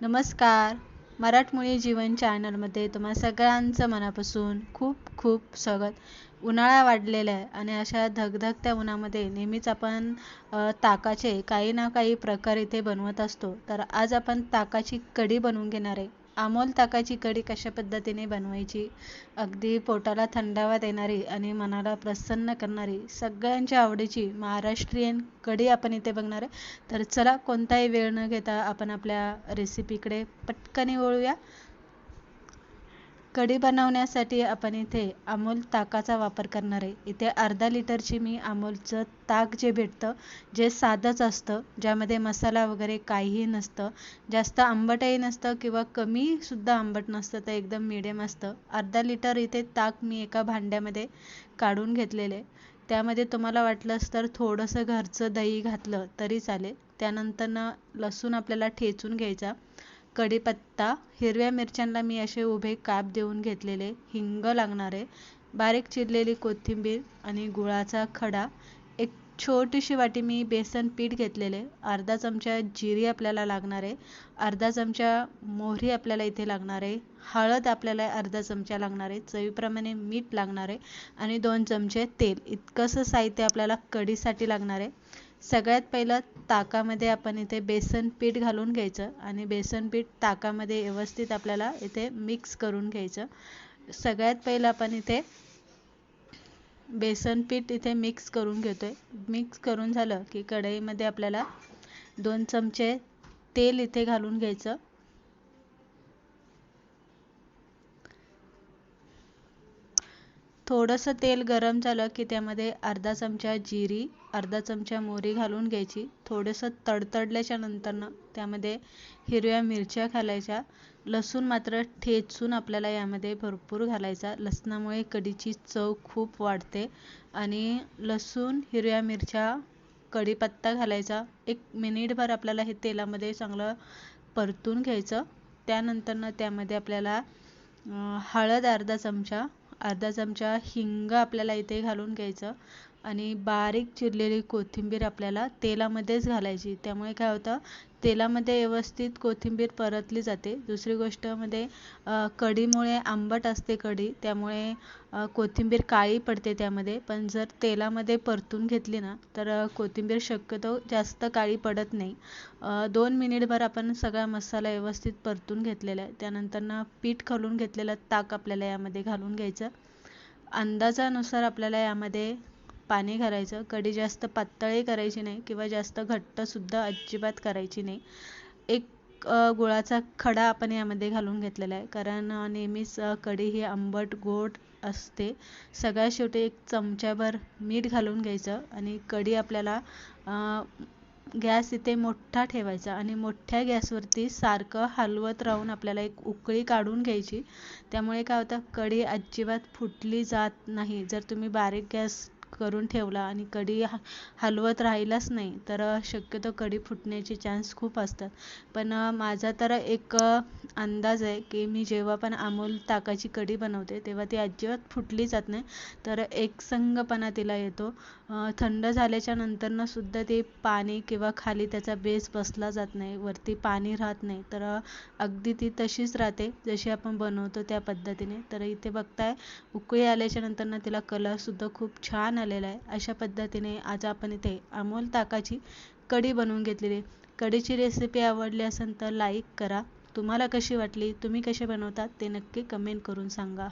नमस्कार. मराठमोळी जीवन चॅनलमध्ये तुम्हा सगळ्यांचं मनापासून खूप खूप स्वागत. उन्हाळा वाढलेला आहे आणि अशा धगधगत्या उन्हामध्ये नेहमीच आपण ताकाचे काही ना काही प्रकार इथे बनवत असतो. तर आज आपण ताकाची कढी बनवून घेणार आहे. अमोल ताकाची कढी कशा पद्धतीने बनवायची? अगदी पोटाला थंडावा देणारी आणि मनाला प्रसन्न करणारी सगळ्यांच्या आवडीची महाराष्ट्रीयन कढी आपण इथे बघणार आहे. तर चला कोणताही वेळ न घेता आपण आपल्या रेसिपीकडे पटकन वळूया. कढी बनवण्यासाठी आपण इथे अमूल ताकाचा वापर करणार आहे. इथे अर्धा लिटरची मी अमूलचं ताक जे भेटतं जे साधंच असतं ज्यामध्ये मसाला वगैरे काहीही नसतं जास्त आंबटही नसतं किंवा कमीसुद्धा आंबट नसतं तर एकदम मिडियम असतं. अर्धा लिटर इथे ताक मी एका भांड्यामध्ये काढून घेतलेले. त्यामध्ये तुम्हाला वाटलंच तर थोडंसं घरचं दही घातलं तरी चालेल. त्यानंतर लसूण आपल्याला ठेचून घ्यायचा. कढीपत्ता हिरव्या मिरच्यांना मी असे उभे काप देऊन घेतलेले हिंग लागणारे बारीक चिरलेली कोथिंबीर आणि गुळाचा खडा एक छोटीशी वाटी मी बेसन पीठ घेतलेले अर्धा चमचा जिरी आपल्याला लागणार आहे अर्धा चमचा मोहरी आपल्याला इथे लागणार आहे हळद आपल्याला अर्धा चमचा लागणार आहे चवीप्रमाणे मीठ लागणार आहे आणि दोन चमचे तेल. इतकंसं साहित्य आपल्याला कढीसाठी लागणार. आहे सगळ्यात पहिलं ताकामध्ये आपण इथे बेसन पीठ घालून घ्यायचं आणि बेसन पीठ ताकामध्ये व्यवस्थित आपल्याला इथे मिक्स करून घ्यायचं. सगळ्यात पहिलं आपण इथे बेसन पीठ इथे मिक्स करून घेतोय. मिक्स करून झालं की कढईमध्ये आपल्याला दोन चमचे तेल इथे घालून घ्यायचं. थोडंसं तेल गरम झालं की त्यामध्ये अर्धा चमचा जिरी अर्धा चमचा मोहरी घालून घ्यायची. थोडंसं तडतडल्याच्या नंतरनं त्यामध्ये हिरव्या मिरच्या घालायच्या. लसूण मात्र ठेचून आपल्याला यामध्ये भरपूर घालायचा. लसणामुळे कढीची चव खूप वाढते. आणि लसूण हिरव्या मिरच्या कढीपत्ता घालायचा. एक मिनिटभर आपल्याला हे तेलामध्ये चांगलं परतून घ्यायचं. त्यानंतरनं त्यामध्ये आपल्याला हळद अर्धा चमचा अर्धा चमचा हिंग आपल्याला इथे घालून घ्यायचं. आणि बारीक चिरलेली कोथिंबीर आपल्याला तेलामध्येच घालायची. त्यामुळे काय होतं तेलामध्ये व्यवस्थित कोथिंबीर परतली जाते. दुसरी गोष्टमध्ये कढीमुळे आंबट असते कढी त्यामुळे कोथिंबीर काळी पडते त्यामध्ये. पण जर तेलामध्ये परतून घेतली ना तर कोथिंबीर शक्यतो जास्त काळी पडत नाही. दोन मिनिटभर आपण सगळा मसाला व्यवस्थित परतून घेतलेला आहे. त्यानंतर ना पीठ घालून घेतलेलं ताक आपल्याला यामध्ये घालून घ्यायचं. अंदाजानुसार आपल्याला यामध्ये पाणी घालायचं. कढी जास्त पातळही करायची नाही किंवा जास्त घट्टसुद्धा अजिबात करायची नाही. एक गुळाचा खडा आपण यामध्ये घालून घेतलेला आहे. कारण नेहमीच कढी ही आंबट गोड असते. सगळ्यात शेवटी एक चमच्याभर मीठ घालून घ्यायचं आणि कढी आपल्याला गॅस इथे मोठा ठेवायचा आणि मोठ्या गॅसवरती सारखं हलवत राहून आपल्याला एक उकळी काढून घ्यायची. त्यामुळे काय होतं? कढी अजिबात फुटली जात नाही. जर तुम्ही बारीक गॅस करून ठेवला आणि कढी हलवत राहिलाच नाही तर शक्यतो कढी फुटण्याचे चान्स खूप असतात. पण माझा तर एक अंदाज आहे की मी जेव्हा पण अमूल ताकाची कढी बनवते तेव्हा ती अजिबात फुटली जात नाही. तर एकसंगपणा तिला येतो. थंड झाल्याच्या नंतरनं सुद्धा ते पाणी किंवा खाली त्याचा बेस बसला जात नाही वरती पाणी राहत नाही. तर अगदी ती तशीच राहते जशी आपण बनवतो त्या पद्धतीने. तर इथे बघताय उकळी आल्याच्या नंतरनं तिला कलरसुद्धा खूप छान छान आलेला आहे. अशा पद्धतीने आज आपण इथे अमोल ताकाची कढी बनवून घेतलेली कढीची रेसिपी आवडली असेल तर लाईक करा. तुम्हाला कशी वाटली? तुम्ही कसे बनवतात ते नक्की कमेंट करून सांगा.